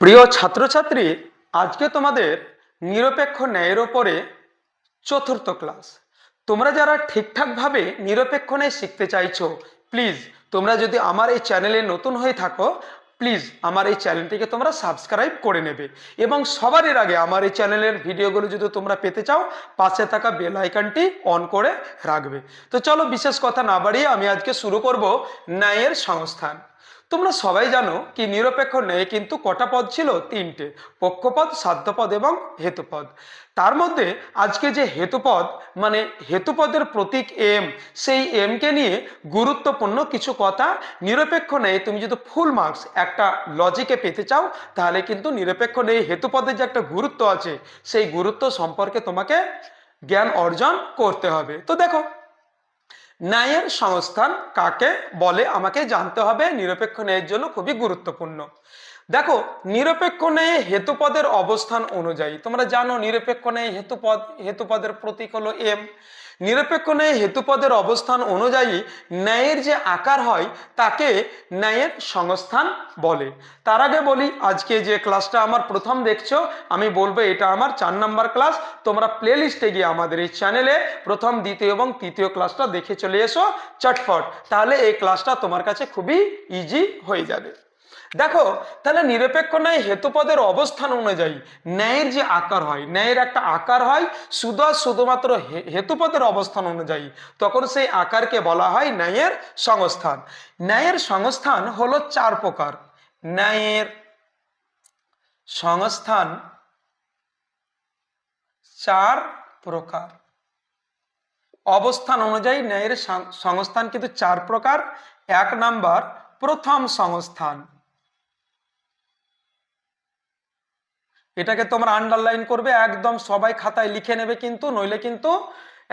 প্রিয় ছাত্রছাত্রী, আজকে তোমাদের নিরপেক্ষ ন্যায়ের ওপরে চতুর্থ ক্লাস। তোমরা যারা ঠিকঠাকভাবে নিরপেক্ষ ন্যায় শিখতে চাইছো, প্লিজ তোমরা যদি আমার এই চ্যানেলে নতুন হয়ে থাকো, প্লিজ আমার এই চ্যানেলটিকে তোমরা সাবস্ক্রাইব করে নেবে। এবং সবার এর আগে আমার এই চ্যানেলের ভিডিওগুলো যদি তোমরা পেতে চাও, পাশে থাকা বেল আইকনটি অন করে রাখবে। তো চলো বিশেষ কথা না বাড়িয়ে আমি আজকে শুরু করব ন্যায়ের সংস্থান। তোমরা সবাই জানো কি নিরপেক্ষ ন্যায় কিন্তু কটা পদ ছিল? তিনটে। পক্ষপদ, সাধ্যপদ এবং হেতুপদ। তার মধ্যে আজকে যে হেতুপদ মানে হেতুপদের প্রতীক এম সেই এমকে নিয়ে গুরুত্বপূর্ণ কিছু কথা। নিরপেক্ষ নেই তুমি যদি ফুল মার্কস একটা লজিকে পেতে চাও, তাহলে কিন্তু নিরপেক্ষ নেই হেতুপদের যে একটা গুরুত্ব আছে, সেই গুরুত্ব সম্পর্কে তোমাকে জ্ঞান অর্জন করতে হবে। তো দেখো ন্যায়ের সংস্থান কাকে বলে আমাকে জানতে হবে। নিরপেক্ষ ন্যায়ের জন্য খুবই গুরুত্বপূর্ণ। দেখো নিরপেক্ষ ন্যায়ে হেতুপদের অবস্থান অনুযায়ী, তোমরা জানো নিরপেক্ষ ন্যায় হেতুপদ, হেতুপদের প্রতীক হলো এম নিরপেক্ষ ন্যায় হেতুপদের অবস্থান অনুযায়ী ন্যায়ের যে আকার হয়, তাকে ন্যায়ের সংস্থান বলে। তার আগে বলি, আজকে যে ক্লাসটা আমার প্রথম দেখছ, আমি বলব এটা আমার চার নাম্বার ক্লাস। তোমরা প্লে লিস্টে গিয়ে আমাদের এই চ্যানেলে প্রথম, দ্বিতীয় এবং তৃতীয় ক্লাসটা দেখে চলে এসো চটফট তাহলে এই ক্লাসটা তোমার কাছে খুবই ইজি হয়ে যাবে। দেখো, তাহলে নিরপেক্ষ ন্যায় হেতুপদের অবস্থান অনুযায়ী ন্যায়ের যে আকার হয়, ন্যায়ের একটা আকার হয়, শুধু শুধুমাত্র হেতুপদের অবস্থান অনুযায়ী, তখন সেই আকারকে বলা হয় ন্যায়ের সংস্থান। ন্যায়ের সংস্থান হলো চার প্রকার। ন্যায়ের সংস্থান চার প্রকার। অবস্থান অনুযায়ী ন্যায়ের সংস্থান কিন্তু চার প্রকার। এক নাম্বার, প্রথম সংস্থান। এটাকে তোমরা আন্ডারলাইন করবে, একদম সবাই খাতায় লিখে নেবে কিন্তু, নইলে কিন্তু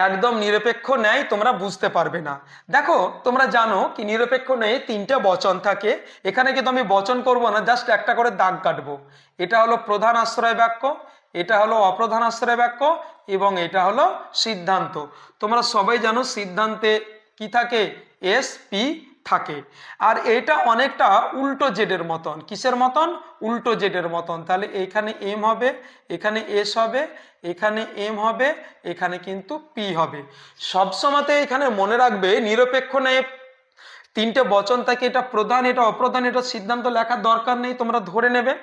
একদম নিরপেক্ষ ন্যায় তোমরা বুঝতে পারবে না। দেখো, তোমরা জানো কি নিরপেক্ষ ন্যায় তিনটা বচন থাকে। এখানে কিন্তু আমি বচন করব না জাস্ট একটা করে দাগ কাটবো। এটা হলো প্রধান আশ্রয় বাক্য, এটা হলো অপ্রধান আশ্রয় বাক্য, এবং এটা হলো সিদ্ধান্ত। তোমরা সবাই জানো সিদ্ধান্তে কি থাকে? এস পি থাকে। আর এটা অনেকটা উল্টো জেডের মতন। কিসের মতন? উল্টো জেডের মতন। তাহলে এখানে এম হবে, এখানে এস হবে, এখানে এম হবে, এখানে কিন্তু পি হবে। সবসময়তে এখানে মনে রাখবে নিরপেক্ষ নেই তিনটে বচন থাকে, এটা প্রধান, এটা অপ্রধান, এটা সিদ্ধান্ত লেখার দরকার নেই, তোমরা ধরে নেবে।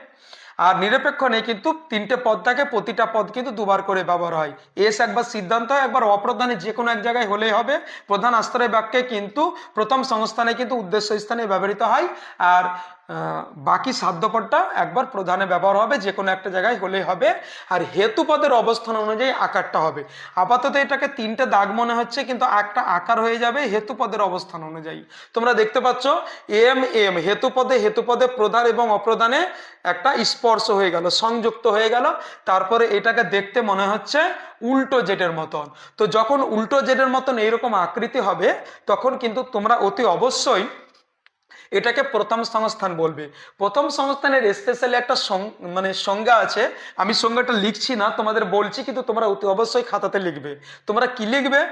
আর নিরপেক্ষ নেই, কিন্তু তিনটে পদ থাকে, প্রতিটা পদ কিন্তু দুবার করে ব্যবহার হয়। এস একবার সিদ্ধান্ত হয় একবার অপ্রধানে যে কোনো এক জায়গায় হলেই হবে। প্রধান আশ্রয় বাক্যে কিন্তু প্রথম সংস্থানে কিন্তু উদ্দেশ্য স্থানে ব্যবহৃত হয়। আর বাকি সাধ্যপদটা একবার প্রধানে ব্যবহার হবে যে কোনো একটা জায়গায় হলেই হবে। আর হেতু পদের অবস্থান অনুযায়ী আকারটা হবে। আপাতত এটাকে তিনটে দাগ মনে হচ্ছে, কিন্তু একটা আকার হয়ে যাবে হেতু পদের অবস্থান অনুযায়ী। তোমরা দেখতে পাচ্ছ, এম এম, হেতু পদে হেতু পদে প্রধান এবং অপ্রধানে একটা স্পর্শ হয়ে গেল, সংযুক্ত হয়ে গেল। তারপরে এটাকে দেখতে মনে হচ্ছে উল্টো জেটের মতন। তো যখন উল্টো জেটের মতন এইরকম আকৃতি হবে, তখন কিন্তু তোমরা অতি অবশ্যই এটাকে প্রথম সংস্থান বলবে। প্রথম সংস্থানের স্পেশালি একটা মানে সংজ্ঞা আছে। আমি সংজ্ঞাটা লিখছি না, তোমাদের বলছি, কিন্তু তোমরা অবশ্যই খাতাতে লিখবে। তোমরা কি লিখবে?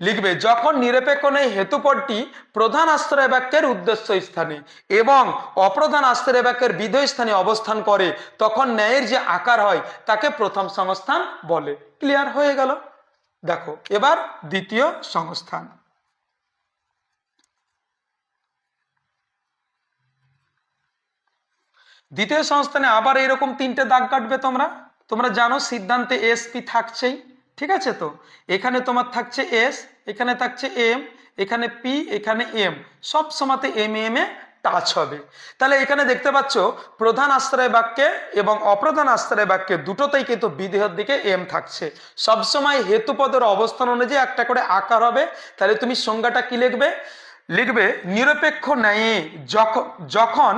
লিখবে, যখন নিরপেক্ষ নেই হেতুপদটি প্রধান আশ্রয় বাক্যের উদ্দেশ্য স্থানে এবং অপ্রধান আশ্রয় বাক্যের বিধেয় স্থানে অবস্থান করে, তখন ন্যায়ের যে আকার হয়, তাকে প্রথম সংস্থান বলে। ক্লিয়ার হয়ে গেল? দেখো, এবার দ্বিতীয় সংস্থান। দ্বিতীয় সংস্থানে আবার এরকম তিনটে দাগ কাটবে তোমরা? তোমরা জানো সিদ্ধান্তে এস পি থাকছেই, ঠিক আছে তো? এখানে তোমার থাকছে এস এখানে থাকছে এম এখানে পি এখানে এম সব সময়তে এম এম এ টাচ হবে। তাহলে এখানে দেখতে পাচ্ছ, প্রধান আশ্রয় বাক্যে এবং অপ্রধান আশ্রয় বাক্যে দুটোতেই কিন্তু বিদেহের দিকে এম থাকছে। সবসময় হেতুপদের অবস্থান অনুযায়ী একটা করে আকার হবে। তাহলে তুমি সংজ্ঞাটা কি লিখবে? লিখবে, নিরপেক্ষ ন্যায়ে যখন যখন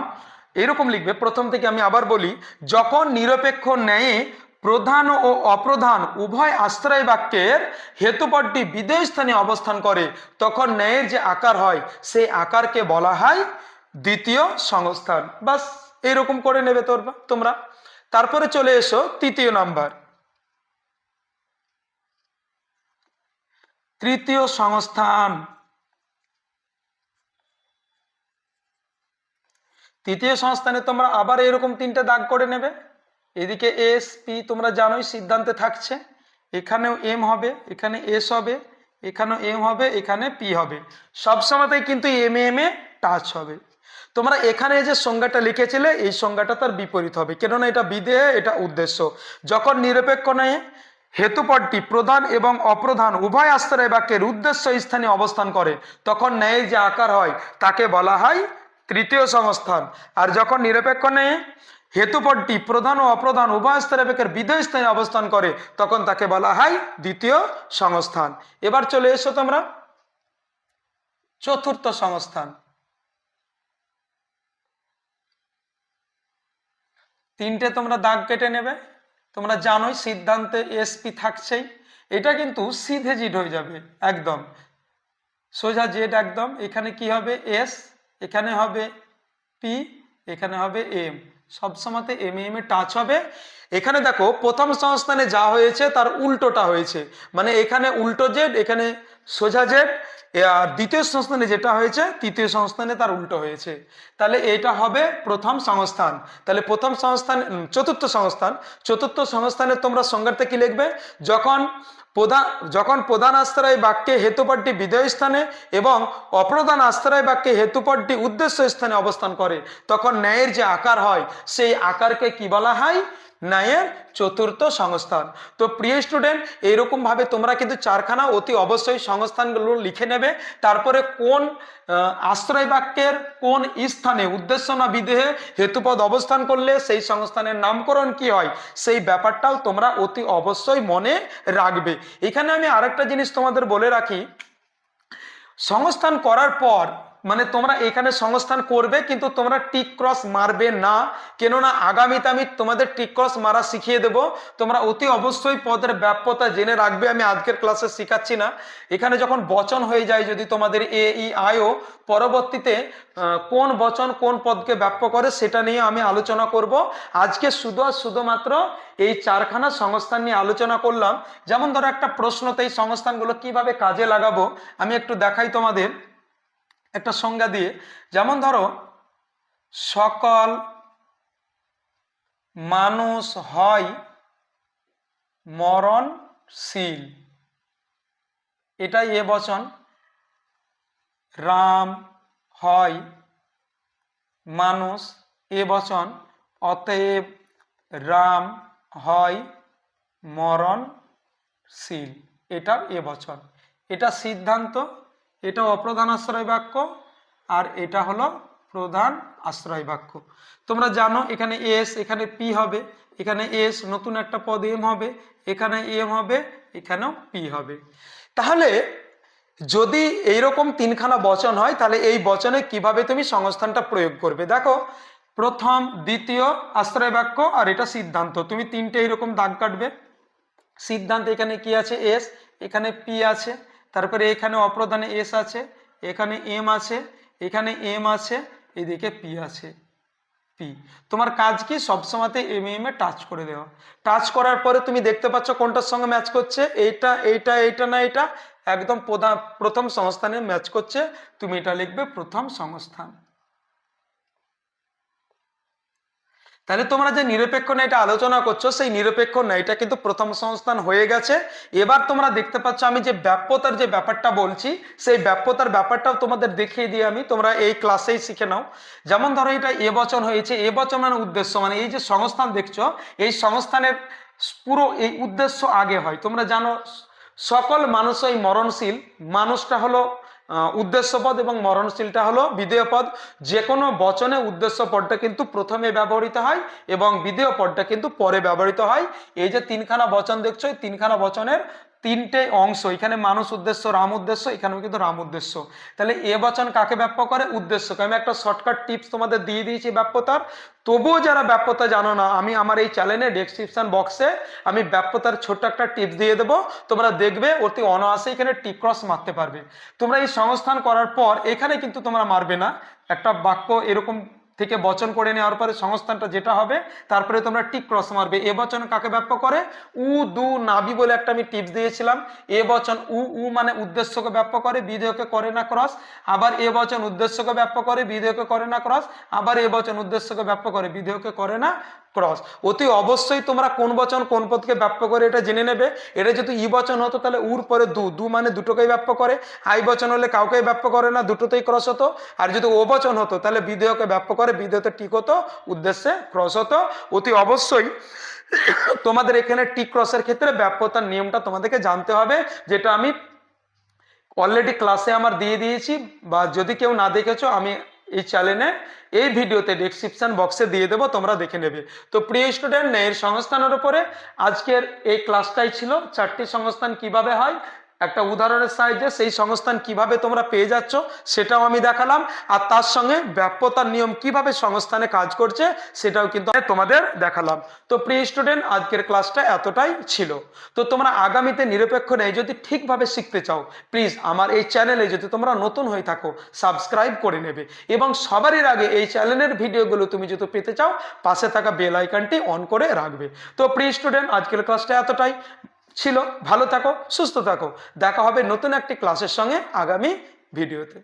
এরকম লিখবে। প্রথম থেকে আমি আবার বলি, যখন নিরপেক্ষ ন্যায়ে প্রধান ও অপ্রধান উভয় আশ্রয় বাক্যের হেতুপদটি বিদেশ স্থানে অবস্থান করে, তখন ন্যায়ের যে আকার হয়, সেই আকারকে বলা হয় দ্বিতীয় সংস্থান। বাস এইরকম করে নেবে তোর তোমরা। তারপরে চলে এসো তৃতীয় নাম্বার। তৃতীয় সংস্থান। তৃতীয় সংস্থানে তোমরা আবার এরকম তিনটে দাগ করে নেবে। এদিকে এস পি তোমরা জানোই সিদ্ধান্তে থাকছে। এখানেও এম হবে, এখানে এস হবে, এখানেও এম হবে, এখানে পি হবে। সবসময়তেই কিন্তু এম এম এ টাচ হবে। তোমরা এখানে যে সংজ্ঞাটা লিখেছিলে, এই সংজ্ঞাটা তার বিপরীত হবে। কেননা এটা বিদেহ এটা উদ্দেশ্য। যখন নিরপেক্ষ নয়, হেতুপদটি প্রধান এবং অপ্রধান, উভয় আস্তরায় বাক্যের উদ্দেশ্য স্থানে অবস্থান করে। তখন ন্যায় যে আকার হয়, তাকে বলা হয় তৃতীয় সংস্থান। আর যখন নিরপেক্ষ নেয় হেতুপদটি প্রধান ও অপ্রধান উভয় স্তরে বেকের বিধেয় স্থানে অবস্থান করে, তখন তাকে বলা হয় দ্বিতীয় সংস্থান। এবার চলে এসো তোমরা। চতুর্থ সংস্থান। তিনটে তোমরা দাগ কেটে নেবে। তোমরা জানোই সিদ্ধান্তে এসপি থাকছেই। এটা কিন্তু সিধে জিট হয়ে যাবে, একদম। সোজা জেড একদম। এখানে কি হবে? এস এখানে হবে পি এখানে হবে এম সবসময়তে এম এম এ টাচ হবে। এখানে দেখো, প্রথম সংস্থানে যা হয়েছে তার উল্টোটা হয়েছে। মানে এখানে উল্টো জেড এখানে সোজা জেড আর দ্বিতীয় সংস্থানে যেটা হয়েছে, তৃতীয় সংস্থানে তার উল্টো হয়েছে। তাহলে এটা হবে প্রথম সংস্থান। তাহলে প্রথম সংস্থান চতুর্থ সংস্থান। চতুর্থ সংস্থানে তোমরা সংজ্ঞাতে কি লিখবে? যখন প্রধান, যখন প্রধান আশ্রয় বাক্যে হেতুপদটি বিধেয় স্থানে এবং অপ্রধান আশ্রয় বাক্যে হেতুপদটি উদ্দেশ্য স্থানে অবস্থান করে, তখন ন্যায়ের যে আকার হয়, সেই আকারকে কি বলা হয়? ন্যায়ের চতুর্থ সংস্থান। তো প্রিয় স্টুডেন্ট এইরকম ভাবে তোমরা কিন্তু চারখানা অতি অবশ্যই সংস্থানগুলো লিখে নেবে। তারপরে কোন আশ্রয় বাক্যের কোন স্থানে উদ্দেশ্য না বিদেহে হেতুপদ অবস্থান করলে সেই সংস্থানের নামকরণ কি হয়? সেই ব্যাপারটাও তোমরা অতি অবশ্যই মনে রাখবে। এখানে আমি আরেকটা জিনিস তোমাদের বলে রাখি। সংস্থান করার পর মানে তোমরা এখানে সংস্থান করবে, কিন্তু তোমরা টিক ক্রস মারবে না। কেননা আগামীতে আমি তোমাদের টিক ক্রস মারা শিখিয়ে দেব। তোমরা অতি অবশ্যই পদের ব্যাপ্যতা জেনে রাখবে, আমি আজকের ক্লাসে শেখাচ্ছি না। এখানে যখন বচন হয়ে যায়, যদি তোমাদের এ ই আয়ও পরবর্তীতে কোন বচন কোন পদকে ব্যাপ্য করে, সেটা নিয়ে আমি আলোচনা করব। আজকে শুধু আর শুধুমাত্র এই চারখানা সংস্থান নিয়ে আলোচনা করলাম। যেমন ধরো একটা প্রশ্নতে এই সংস্থানগুলো কীভাবে কাজে লাগাবো, আমি একটু দেখাই তোমাদের। একটা সংজ্ঞা দিয়ে, যেমন ধরো, সকল মানুষ হয় মরণশীল। এটাই এ বচন। রাম হয় মানুষ, এ বচন। অতএব রাম হয় মরণশীল। এটা এ বচন। এটা সিদ্ধান্ত এটা অপ্রধান আশ্রয় বাক্য আর এটা হলো প্রধান আশ্রয় বাক্য। তোমরা জানো এখানে এস, এখানে পি হবে, এখানে এস নতুন একটা পদ এম হবে, এখানে এম হবে, এখানেও পি হবে। তাহলে যদি এইরকম তিনখানা বচন হয়, তাহলে এই বচনে কীভাবে তুমি সংস্থানটা প্রয়োগ করবে? দেখো, প্রথম, দ্বিতীয় আশ্রয় বাক্য আর এটা সিদ্ধান্ত। তুমি তিনটে এইরকম দাগ কাটবে। সিদ্ধান্ত এখানে কি আছে? এস, এখানে পি আছে। তারপরে এখানে অপ্রধানে এস আছে, এখানে এম আছে, এখানে এম আছে, এদিকে পি আছে পি তোমার কাজ কি? সবসময়তে এম এম এ টাচ করে দেওয়া। টাচ করার পরে তুমি দেখতে পাচ্ছ কোনটার সঙ্গে ম্যাচ করছে? এইটা এইটা এইটা না এটা একদম প্রধান প্রথম সংস্থানে ম্যাচ করছে। তুমি এটা লিখবে প্রথম সংস্থান। তাহলে তোমরা যে নিরপেক্ষ ন্যায়টা আলোচনা করছ, সেই নিরপেক্ষ ন্যায়টা কিন্তু প্রথম সংস্থান হয়ে গেছে। এবার তোমরা দেখতে পাচ্ছ, আমি যে ব্যাপ্যতার যে ব্যাপারটা বলছি, সেই ব্যাপ্যতার ব্যাপারটাও তোমাদের দেখিয়ে দিয়ে আমি। তোমরা এই ক্লাসেই শিখে নাও। যেমন ধরো, এটা এ বচন হয়েছে। এ বচন মানে উদ্দেশ্য মানে এই যে সংস্থান দেখছ, এই সংস্থানের পুরো এই উদ্দেশ্য আগে হয়। তোমরা জানো, সকল মানুষই মরণশীল। মানুষটা হলো আহ, উদ্দেশ্য পদ এবং মরণশীলটা হলো বিধেয় পদ যে কোনো বচনে উদ্দেশ্য পদটা কিন্তু প্রথমে ব্যবহৃত হয় এবং বিধেয় পদটা কিন্তু পরে ব্যবহৃত হয়। এই যে তিনখানা বচন দেখছ এই তিনখানা বচনের তিনটে অংশ, এখানে মানুষ উদ্দেশ্য, রাম উদ্দেশ্য, এখানেও কিন্তু রাম উদ্দেশ্য। তাহলে এ বচন কাকে ব্যাপ্য করে? উদ্দেশ্যকে। আমি একটা শর্টকাট টিপস তোমাদের দিয়ে দিয়েছি ব্যাপ্যতার। তবুও যারা ব্যাপ্যতা জানো না, আমি আমার এই চ্যানেলে ডেসক্রিপশন বক্সে আমি ব্যাপ্যতার ছোট্ট একটা টিপস দিয়ে দেবো। তোমরা দেখবে, অতি অনায়াসে এখানে টিক ক্রস মারতে পারবে। তোমরা এই সংস্থান করার পর, এখানে কিন্তু তোমরা মারবে না। একটা বাক্য এরকম থেকে বচন করে নেওয়ার পরে সংস্থানটা যেটা হবে, তারপরে তোমরা টিক ক্রস মারবে। এ বচন কাকে ব্যাপ্য করে? উ, দু নাবি বলে একটা আমি টিপস দিয়েছিলাম। এ বচন উ উ মানে উদ্দেশ্যকে ব্যাপ্য করে, বিধেয়কে করে না ক্রস। আবার এ বচন উদ্দেশ্যকে ব্যাপ্য করে, বিধেয়কে করে না ক্রস। আবার এ বচন উদ্দেশ্যকে ব্যাপ্য করে, বিধেয়কে করে না ক্রস অতি অবশ্যই তোমরা কোন বচন কোন পদকে ব্যাপ্য করে এটা জেনে নেবে। এটা যদি ই বচন হতো তাহলে উর পরে দু। দু মানে দুটোকেই ব্যাপ্য করে। আই বচন হলে কাউকেই ব্যাপ্য করে না, দুটোতেই ক্রস হতো। আর যদি ও বচন হতো তাহলে বিধেয়কে ব্যাপ্য করে। বিধেয়তে টিক হতো, উদ্দেশ্যে ক্রস হতো। অতি অবশ্যই তোমাদের এখানে টিক ক্রসের ক্ষেত্রে ব্যাপ্যতার নিয়মটা তোমাদেরকে জানতে হবে, যেটা আমি অলরেডি ক্লাসে আমার দিয়ে দিয়েছি, বা যদি কেউ না দেখেছ, আমি এই চ্যানেলে এই ভিডিওতে ডেসক্রিপশন বক্সে দিয়ে দেবো, তোমরা দেখে নেবে। তো প্রিয় স্টুডেন্ট ন্যায়ের সংস্থানের উপরে আজকের এই ক্লাসটাই ছিল। চারটি সংস্থান কীভাবে হয়? একটা উদাহরণের সাহায্যে সেই সংস্থান কীভাবে তোমরা পেয়ে যাচ্ছ সেটাও আমি দেখালাম। আর তার সঙ্গে ব্যাপ্যতার নিয়ম কীভাবে সংস্থানে কাজ করছে সেটাও কিন্তু তোমাদের দেখালাম। তো প্রিয় স্টুডেন্ট আজকের ক্লাসটা এতটাই ছিল। তো তোমরা আগামীতে নিরপেক্ষ নেই যদি ঠিকভাবে শিখতে চাও প্লিজ আমার এই চ্যানেলে যদি তোমরা নতুন হয়ে থাকো সাবস্ক্রাইব করে নেবে। এবং সবারই আগে এই চ্যানেলের ভিডিওগুলো তুমি যদি পেতে চাও, পাশে থাকা বেল আইকনটি অন করে রাখবে। তো প্রিয় স্টুডেন্ট আজকের ক্লাসটা এতটাই। ছিল। ভালো থাকো সুস্থ থাকো। দেখা হবে নতুন একটি ক্লাসের সঙ্গে আগামী ভিডিওতে